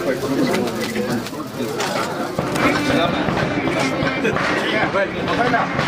Thank you.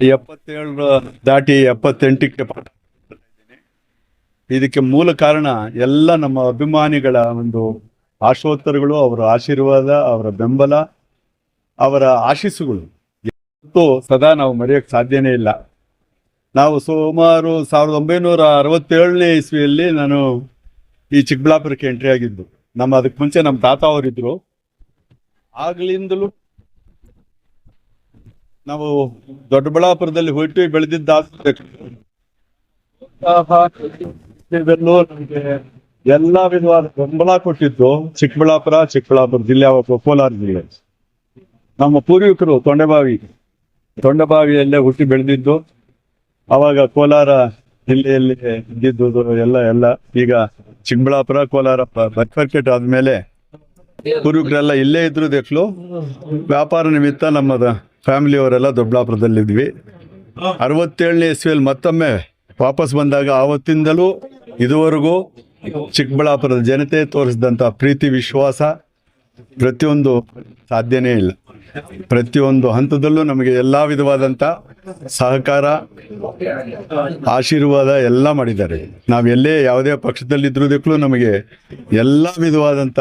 ಎಪ್ಪತ್ತೇಳು ದಾಟಿ ಎಪ್ಪತ್ತೆಂಟಕ್ಕೆ ಇದಕ್ಕೆ ಮೂಲ ಕಾರಣ ಎಲ್ಲ ನಮ್ಮ ಅಭಿಮಾನಿಗಳ ಒಂದು ಆಶೋತ್ತರಗಳು, ಅವರ ಆಶೀರ್ವಾದ, ಅವರ ಬೆಂಬಲ, ಅವರ ಆಶೀಸ್ಸುಗಳು. ಯಾವತ್ತೂ ಸದಾ ನಾವು ಮರೆಯೋಕ್ಕೆ ಸಾಧ್ಯನೇ ಇಲ್ಲ. ನಾವು ಸುಮಾರು ಸಾವಿರದ ಒಂಬೈನೂರ ಅರವತ್ತೇಳನೇ ಇಸ್ವಿಯಲ್ಲಿ ನಾನು ಈ ಚಿಕ್ಕಬಳ್ಳಾಪುರಕ್ಕೆ ಎಂಟ್ರಿ ಆಗಿದ್ದು. ನಮ್ಮ ಅದಕ್ಕೆ ಮುಂಚೆ ನಮ್ಮ ತಾತ ಅವರಿದ್ರು. ಆಗ್ಲಿಂದಲೂ ನಾವು ದೊಡ್ಡಬಳ್ಳಾಪುರದಲ್ಲಿ ಹುಟ್ಟಿ ಬೆಳೆದಿದ್ದ ಎಲ್ಲ ವಿಧವಾದ ಬೆಂಬಲ ಕೊಟ್ಟಿದ್ದು ಚಿಕ್ಕಬಳ್ಳಾಪುರ ಚಿಕ್ಕಬಳ್ಳಾಪುರ ಜಿಲ್ಲೆ ಕೋಲಾರ ಜಿಲ್ಲೆ. ನಮ್ಮ ಪೂರ್ವಿಕರು ತೊಂಡೆಬಾವಿ, ತೊಂಡೆಬಾವಿಯಲ್ಲೇ ಹುಟ್ಟಿ ಬೆಳೆದಿದ್ದು, ಅವಾಗ ಕೋಲಾರ ಜಿಲ್ಲೆಯಲ್ಲಿ ಇದ್ದಿದ್ದು ಎಲ್ಲ ಎಲ್ಲ ಈಗ ಚಿಕ್ಕಬಳ್ಳಾಪುರ, ಕೋಲಾರ ಬೈಫರ್ಕೆಟ್ ಆದ್ಮೇಲೆ ಪೂರ್ವಿಕರೆಲ್ಲ ಇಲ್ಲೇ ಇದ್ರು ದೇಕ್ಲು. ವ್ಯಾಪಾರ ನಿಮಿತ್ತ ನಮ್ಮ ಫ್ಯಾಮಿಲಿಯವರೆಲ್ಲ ದೊಡ್ಡಬಳ್ಳಾಪುರದಲ್ಲಿದ್ವಿ. ಅರವತ್ತೇಳನೇ ಇಸ್ವಿಯಲ್ಲಿ ಮತ್ತೊಮ್ಮೆ ವಾಪಸ್ ಬಂದಾಗ ಆವತ್ತಿಂದಲೂ ಇದುವರೆಗೂ ಚಿಕ್ಕಬಳ್ಳಾಪುರದ ಜನತೆ ತೋರಿಸಿದಂಥ ಪ್ರೀತಿ ವಿಶ್ವಾಸ ಪ್ರತಿಯೊಂದು ಸಾಧ್ಯನೇ ಇಲ್ಲ. ಪ್ರತಿಯೊಂದು ಹಂತದಲ್ಲೂ ನಮಗೆ ಎಲ್ಲ ವಿಧವಾದಂಥ ಸಹಕಾರ ಆಶೀರ್ವಾದ ಎಲ್ಲ ಮಾಡಿದ್ದಾರೆ. ನಾವು ಎಲ್ಲೇ ಯಾವುದೇ ಪಕ್ಷದಲ್ಲಿದ್ದುದಕ್ಕೂ ನಮಗೆ ಎಲ್ಲ ವಿಧವಾದಂಥ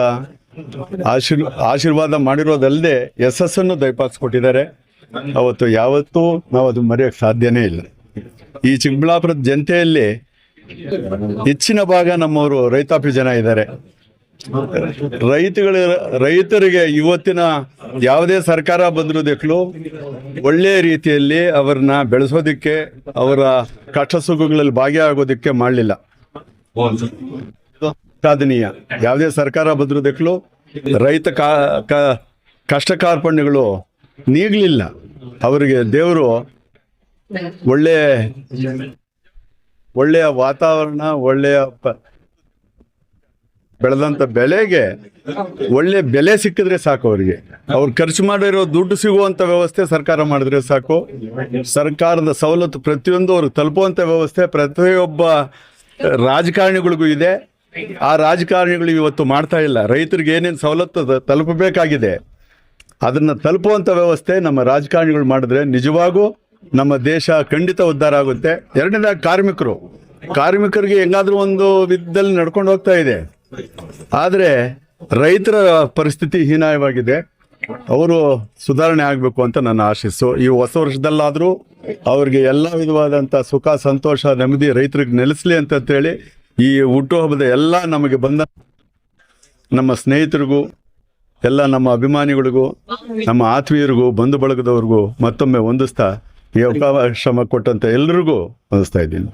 ಆಶೀರ್ ಆಶೀರ್ವಾದ ಮಾಡಿರೋದಲ್ಲದೆ ಯಶಸ್ಸನ್ನು ದಯಪಾಲಿಸ್ಕೊಟ್ಟಿದ್ದಾರೆ. ಅವತ್ತು ಯಾವತ್ತೂ ನಾವು ಅದು ಮರೆಯೋಕ್ಕೆ ಸಾಧ್ಯನೇ ಇಲ್ಲ. ಈ ಚಿಕ್ಕಬಳ್ಳಾಪುರದ ಜನತೆಯಲ್ಲಿ ಹೆಚ್ಚಿನ ಭಾಗ ನಮ್ಮವರು ರೈತಾಪಿ ಜನ ಇದ್ದಾರೆ. ರೈತಗಳ, ರೈತರಿಗೆ ಇವತ್ತಿನ ಯಾವುದೇ ಸರ್ಕಾರ ಬಂದರೂ ಬಂದಿರೋದಕ್ಕೂ ಒಳ್ಳೆಯ ರೀತಿಯಲ್ಲಿ ಅವ್ರನ್ನ ಬೆಳೆಸೋದಕ್ಕೆ, ಅವರ ಕಷ್ಟ ಸುಖಗಳಲ್ಲಿ ಭಾಗಿಯಾಗೋದಕ್ಕೆ ಮಾಡಲಿಲ್ಲ. ಸಾಧನೀಯ. ಯಾವುದೇ ಸರ್ಕಾರ ಬಂದರೂ ಬಂದಿರೋದಕ್ಕೂ ರೈತ ಕ- ಕಷ್ಟ ಕಾರ್ಪಣ್ಯಗಳು ನೀಗಲಿಲ್ಲ. ಅವರಿಗೆ ದೇವರು ಒಳ್ಳೆ ಒಳ್ಳೆಯ ವಾತಾವರಣ, ಒಳ್ಳೆಯ ಬೆಳೆದಂತ ಬೆಳೆಗೆ ಒಳ್ಳೆ ಬೆಲೆ ಸಿಕ್ಕಿದ್ರೆ ಸಾಕು ಅವರಿಗೆ. ಅವ್ರು ಖರ್ಚು ಮಾಡಿರೋ ದುಡ್ಡು ಸಿಗುವಂತ ವ್ಯವಸ್ಥೆ ಸರ್ಕಾರ ಮಾಡಿದ್ರೆ ಸಾಕು. ಸರ್ಕಾರದ ಸವಲತ್ತು ಪ್ರತಿಯೊಂದು ಅವ್ರಿಗೆ ತಲುಪುವಂತ ವ್ಯವಸ್ಥೆ ಪ್ರತಿಯೊಬ್ಬ ರಾಜಕಾರಣಿಗಳಿಗೂ ಇದೆ. ಆ ರಾಜಕಾರಣಿಗಳು ಇವತ್ತು ಮಾಡ್ತಾ ಇಲ್ಲ. ರೈತರಿಗೆ ಏನೇನು ಸವಲತ್ತು ತಲುಪಬೇಕಾಗಿದೆ. ಅದನ್ನ ತಲುಪುವಂಥ ವ್ಯವಸ್ಥೆ ನಮ್ಮ ರಾಜಕಾರಣಿಗಳು ಮಾಡಿದ್ರೆ ನಿಜವಾಗೂ ನಮ್ಮ ದೇಶ ಖಂಡಿತ ಉದ್ಧಾರ ಆಗುತ್ತೆ. ಎರಡನೇದಾಗಿ ಕಾರ್ಮಿಕರು. ಕಾರ್ಮಿಕರಿಗೆ ಹೆಂಗಾದ್ರೂ ಒಂದು ವಿಧದಲ್ಲಿ ನಡ್ಕೊಂಡು ಹೋಗ್ತಾ ಇದೆ. ಆದರೆ ರೈತರ ಪರಿಸ್ಥಿತಿ ಹೀನಾಯವಾಗಿದೆ. ಅವರು ಸುಧಾರಣೆ ಆಗಬೇಕು ಅಂತ ನನ್ನ ಆಶಿಸ್ಸು ಈ ಹೊಸ ವರ್ಷದಲ್ಲಾದರೂ ಅವ್ರಿಗೆ ಎಲ್ಲ ವಿಧವಾದಂಥ ಸುಖ, ಸಂತೋಷ, ನೆಮ್ಮದಿ ರೈತರಿಗೆ ನೆಲೆಸಲಿ ಅಂತಂತೇಳಿ ಈ ಹುಟ್ಟುಹಬ್ಬದ ಎಲ್ಲ ನಮಗೆ ಬಂದ ನಮ್ಮ ಸ್ನೇಹಿತರಿಗೂ, ಎಲ್ಲ ನಮ್ಮ ಅಭಿಮಾನಿಗಳಿಗೂ ನಮ್ಮ ಆತ್ಮೀಯರಿಗೂ ಬಂಧು ಬಳಗದವ್ರಿಗೂ ಮತ್ತೊಮ್ಮೆ ಹೊಂದಿಸ್ತಾ ಈ ಶ್ರಮ ಕೊಟ್ಟಂತ ಎಲ್ಲರಿಗೂ ಹೊಂದಿಸ್ತಾ ಇದ್ದೀನಿ.